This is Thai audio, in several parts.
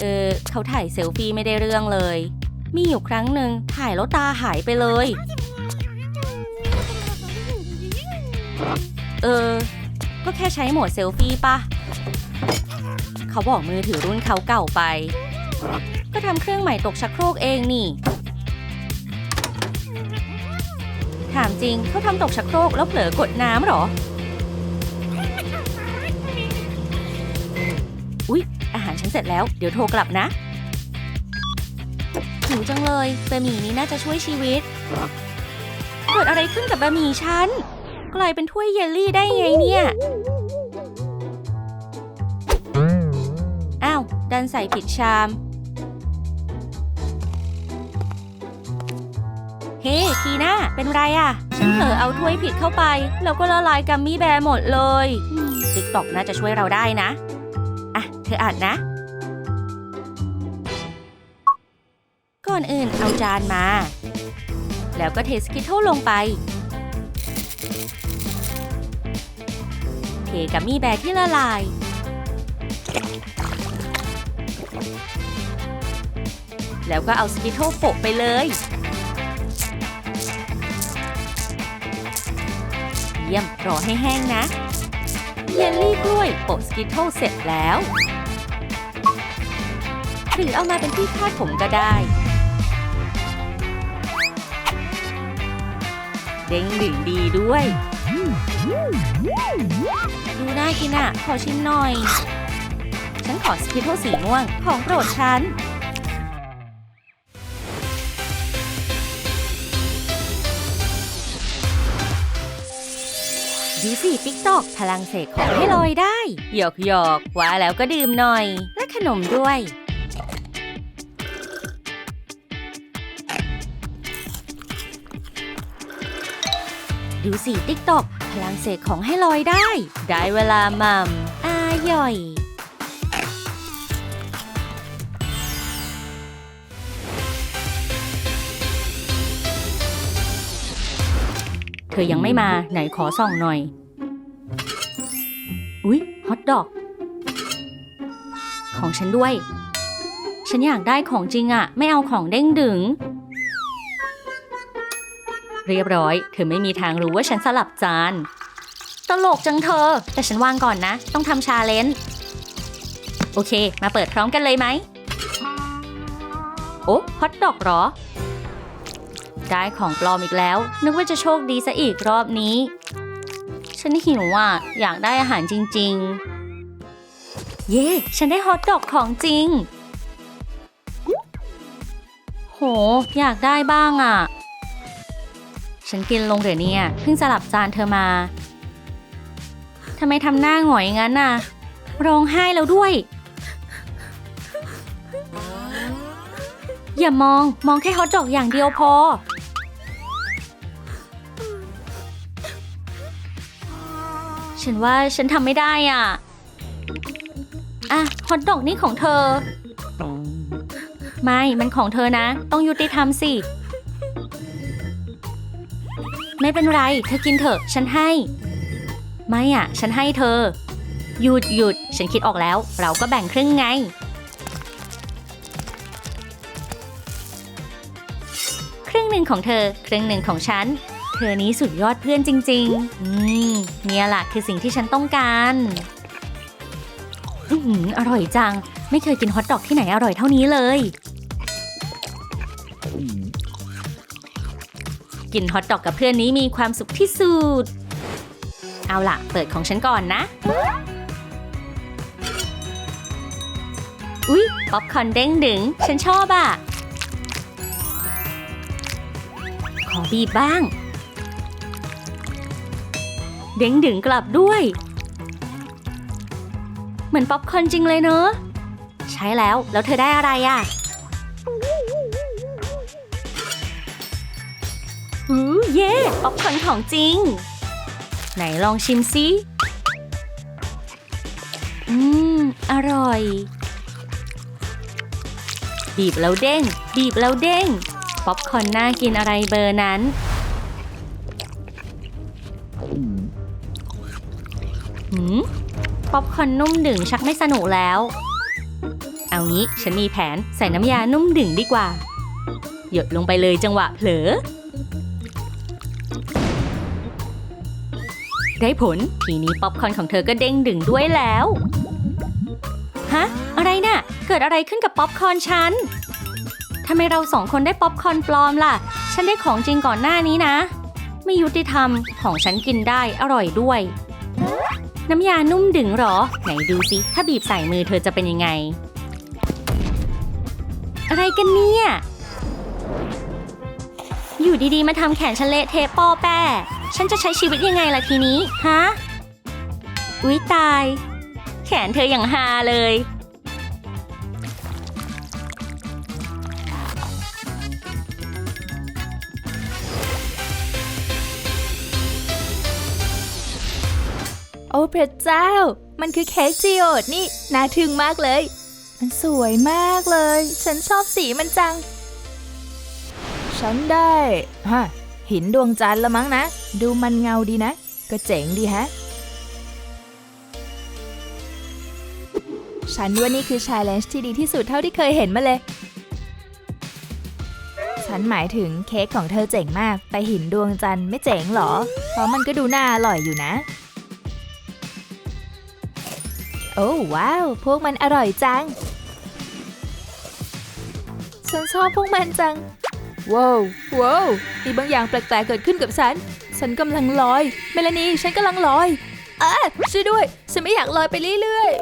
เออเขาถ่ายเซลฟี่ไม่ได้เรื่องเลย มีอยู่ครั้งหนึ่งถ่ายแล้วตาหายไปเลย เออ ก็แค่ใช้โหมดเซลฟี่ปะเขาบอกมือถือรุ่นเขาเก่าไป ก็ทำเครื่องใหม่ตกชักโครกเองนี่ ถามจริงเขาทำตกชักโครกแล้วเผลอกดน้ำเหรอ อุ๊ย ฉันเสร็จแล้ว เดี๋ยวโทรกลับนะ หิวจังเลยบะหมี่นี้น่าจะช่วยชีวิต เกิดอะไรขึ้นกับบะหมี่ฉัน กลายเป็นถ้วยเยลลี่ได้ไงเนี่ย อ้าว ดันใส่ผิดชาม เฮ้ ทีน่า เป็นไรอะ่ะ ฉันเผลอเอาถ้วยผิดเข้าไป แล้วก็ละลายกัมมี่แบร์หมดเลยติ๊กตอกน่าจะช่วยเราได้นะ อะ เธออ่านนะ อนอื่นเอาจานมา แล้วก็เทสคิทเทิลลงไป เทกัมมี่แบร์ที่ละลาย แล้วก็เอาสกิทเทิลโปะไปเลย เยี่ยมรอให้แห้งนะ เยลลี่กล้วยโปะสกิทเทิลเสร็จแล้วหรือเอามาเป็นที่คาดผมก็ได้ เด้งดึงดีด้วย ดูน่ากินอะ ขอชิมหน่อย ฉันขอสกิทเทิลสีม่วงของโปรดฉันดูสิติ๊กตอกพลังเสกของให้ลอยได้ หยอกหยอกว่าแล้วก็ดื่มหน่อย และขนมด้วย ดูสิติ๊กตอกพลังเสกของให้ลอยได้ ได้เวลามัมอาย่อยเธอยังไม่มาไหนขอส่องหน่อย อุ๊ย ฮอตดอก ของฉันด้วย ฉันอยากได้ของจริงอะไม่เอาของเด้งดึง เรียบร้อย เธอไม่มีทางรู้ว่าฉันสลับจาน ตลกจังเธอ แต่ฉันวางก่อนนะ ต้องทำชาเลนจ์โอเค มาเปิดพร้อมกันเลยไหม โอ้ฮอตดอกเหรอ ได้ของปลอมอีกแล้ว นึกว่าจะโชคดีซะอีกรอบนี้ ฉันหิวอะ อยากได้อาหารจริง ๆ เย้ฉันได้ฮอทดอกของจริง โห อยากได้บ้างอะ ฉันกินลงเดี๋ยวนี้เพิ่งสลับจานเธอมาทำไมทำหน้าหงอยงั้นน่ะ ร้องไห้แล้วด้วย อย่ามองมองแค่ฮอทดอกอย่างเดียวพอ ฉันว่าฉันทำไม่ได้อะ อะฮอทดอกนี่ของเธอ ไม่ มันของเธอนะ ต้องยุติธรรมสิ ไม่เป็นไร เธอกินเถอะ ฉันให้ ไม่อะ ฉันให้เธอ หยุดหยุด ฉันคิดออกแล้ว เราก็แบ่งครึ่งไง ครึ่งหนึ่งของเธอ ครึ่งหนึ่งของฉัน เธอนี้สุดยอดเพื่อนจริง ๆ อืมเนี่ยแหละคือสิ่งที่ฉันต้องการ อืออร่อยจัง ไม่เคยกินฮอทดอกที่ไหนอร่อยเท่านี้เลย กินฮอทดอกกับเพื่อนนี้มีความสุขที่สุด เอาล่ะ เปิดของฉันก่อนนะ อุ๊ย ป๊อปคอนเด้งดึง ฉันชอบอะ ขอบีบบ้าง เด้งดึงกลับด้วย เหมือนป๊อปคอนจริงเลยเนอะ ใช้แล้ว แล้วเธอได้อะไรอะ อือเย่ป๊อปคอร์นของจริง ไหนลองชิมซิ อืม อร่อย บีบแล้วเด้ง บีบแล้วเด้ง ป๊อปคอร์นน่ากินอะไรเบอร์นั้น หืม ป๊อปคอร์นนุ่มดึงชักไม่สนุกแล้ว เอางี้ฉันมีแผนใส่น้ำยานุ่มดึงดีกว่า หยดลงไปเลยจังหวะเผลอ ได้ผล ทีนี้ป๊อปคอร์นของเธอก็เด้งดึงด้วยแล้ว ฮะ อะไรน่ะ เกิดอะไรขึ้นกับป๊อปคอร์นฉันทำไมเราสองคนได้ป๊อปคอร์นปลอมล่ะ ฉันได้ของจริงก่อนหน้านี้นะ ไม่ยุติธรรม ของฉันกินได้อร่อยด้วย น้ำยานุ่มดึงหรอ ไหนดูสิ ถ้าบีบใส่มือเธอจะเป็นยังไง อะไรกันเนี่ย อยู่ดีๆ มาทำแขนฉันเละเทะปอแป้ ฉันจะใช้ชีวิตยังไงล่ะทีนี้ ฮะ อุ๊ยตาย แขนเธออย่างฮาเลย โอ้พระเจ้า มันคือเค้กจีโอดนี่ น่าทึ่งมากเลย มันสวยมากเลย ฉันชอบสีมันจัง ฉันได้ฮะ หินดวงจันทร์ละมั้งนะ ดูมันเงาดีนะ ก็เจ๋งดีฮะ ฉันว่านี่คือชาเลนจ์ที่ดีที่สุดเท่าที่เคยเห็นมาเลย ฉันหมายถึงเค้กของเธอเจ๋งมาก แต่หินดวงจันทร์ไม่เจ๋งหรอ เพราะมันก็ดูน่าอร่อยอยู่นะ โอ้ว้าว พวกมันอร่อยจัง ฉันชอบพวกมันจัง ว้าวว้าวมีบางอย่างแปลกๆเกิดขึ้นกับฉัน ฉันกำลังลอย เมลานีฉันกำลังลอยอะช่วยด้วย ฉันไม่อยากลอยไปเรื่อยๆ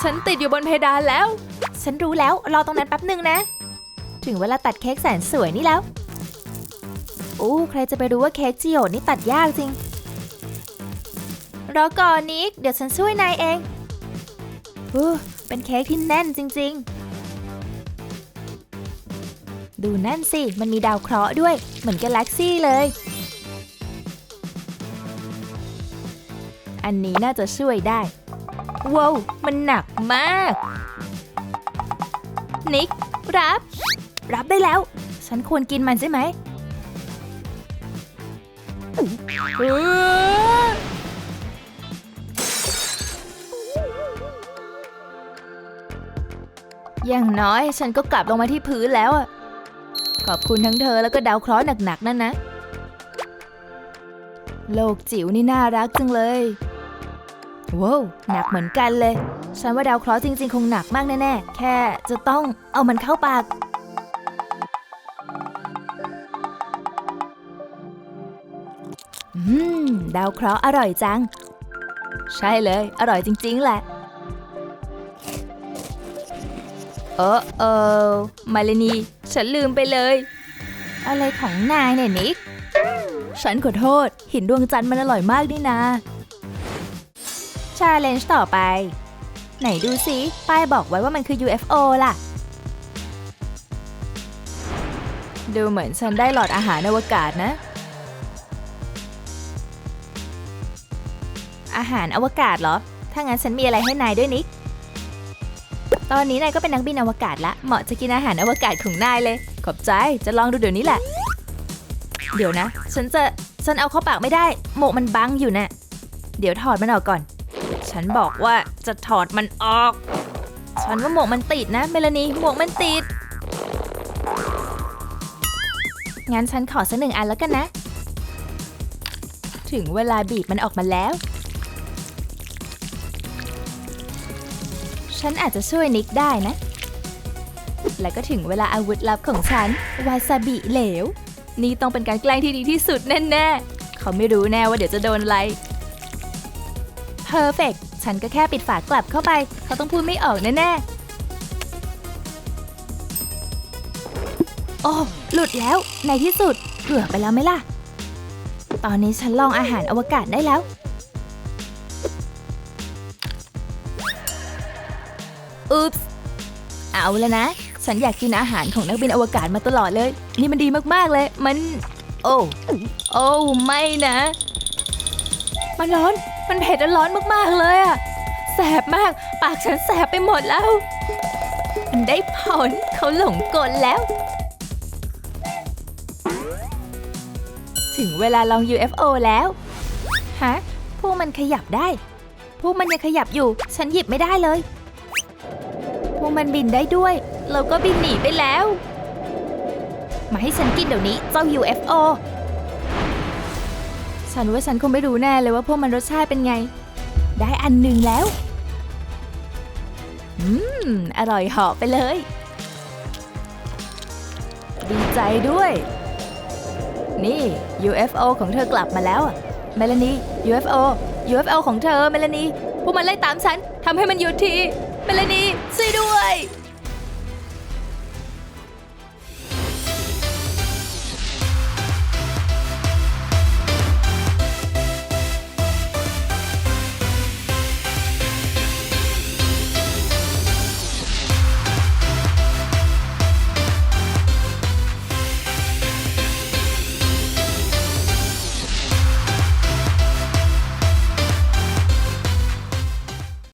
ฉันติดอยู่บนเพดานแล้ว ฉันรู้แล้ว รอตรงนั้นแป๊บหนึ่งนะ ถึงเวลาตัดเค้กแสนสวยนี่แล้วโอ้ใครจะไปรู้ว่าเค้กจิโอนี่ตัดยากจริง รอก่อนนิก เดี๋ยวฉันช่วยนายเองอเป็นเค้กที่แน่นจริง ๆ ดูนั่นสิ มันมีดาวเคราะห์ด้วย เหมือนกาแล็กซี่เลย อันนี้น่าจะช่วยได้ ว้าว มันหนักมาก นิก รับ รับได้แล้ว ฉันควรกินมันใช่ไหมอย่างน้อยฉันก็กลับลงมาที่พื้นแล้วอะ ขอบคุณทั้งเธอแล้วก็ดาวเคราะห์หนักๆ นั่นนะ โลกจิ๋วนี่น่ารักจังเลยว้าวหนักเหมือนกันเลย ฉันว่าดาวเคราะห์จริง ๆ คงหนักมากแน่ๆ แค่จะต้องเอามันเข้าปาก อืม ดาวเคราะห์อร่อยจัง ใช่เลย อร่อยจริง ๆ แหละ เออเออมาเลนี ฉันลืมไปเลย อะไรของนายเนี่ยนิก ฉันขอโทษ หินดวงจันทร์มันอร่อยมากนี่นาชาเลนจ์ต่อไป ไหนดูสิป้ายบอกไว้ว่ามันคือ UFO ล่ะ ดูเหมือนฉันได้หลอดอาหารอวกาศนะ อาหารอวกาศเหรอ ถ้างั้นฉันมีอะไรให้นายด้วยนิก ตอนนี้นายก็เป็นนักบินอวกาศละ เหมาะจะกินอาหารอวกาศของนายเลย ขอบใจ จะลองดูเดี๋ยวนี้แหละ เดี๋ยวนะ ฉันจะ ฉันเอาเข้าปากไม่ได้ หมวกมันบังอยู่นะ่ะ เดี๋ยวถอดมันออกก่อน ฉันบอกว่าจะถอดมันออก ฉันว่าหมวกมันติดนะ เมลานี หมวกมันติด งั้นฉันขอสักหนึ่งอันแล้วกันนะ ถึงเวลาบีบมันออกมาแล้ว ฉันอาจจะช่วยนิกได้นะ และก็ถึงเวลาอาวุธลับของฉัน วาซาบิเหลว นี่ต้องเป็นการแกล้งที่ดีที่สุดแน่ๆ เขาไม่รู้แน่ว่าเดี๋ยวจะโดนอะไรเพอร์เฟกฉันก็แค่ปิดฝากลับเข้าไป เขาต้องพูดไม่ออกแน่ๆ โอ้ หลุดแล้ว ในที่สุดเกือบไปแล้วไหมล่ะ ตอนนี้ฉันลองอาหารอวกาศได้แล้ว อุ๊ปส์เอาแล้วนะ ฉันอยากกินอาหารของนักบินอวกาศมาตลอดเลย นี่มันดีมากๆเลย มัน โอ้ โอ้ ไม่นะ มันร้อน มันเผ็ดและร้อนมากๆเลยอะแสบมาก ปากฉันแสบไปหมดแล้ว มันได้ผลเขาหลงกลแล้ว ถึงเวลาลอง UFO แล้ว ฮะ พวกมันขยับได้ พวกมันยังขยับอยู่ ฉันหยิบไม่ได้เลย พวกมันบินได้ด้วย เราก็บินหนีไปแล้ว มาให้ฉันกินเดี๋ยวนี้เจ้า UFO ฉันว่าฉันคงไม่รู้แน่เลยว่าพวกมันรสชาติเป็นไง ได้อันหนึ่งแล้ว อืม อร่อยเหาะไปเลย ดีใจด้วย นี่ UFO ของเธอกลับมาแล้วอะเมลานี UFO UFO ของเธอเมลานีพวกมันไล่ตามฉันทำให้มันหยุดที เมลานีช่วยด้วย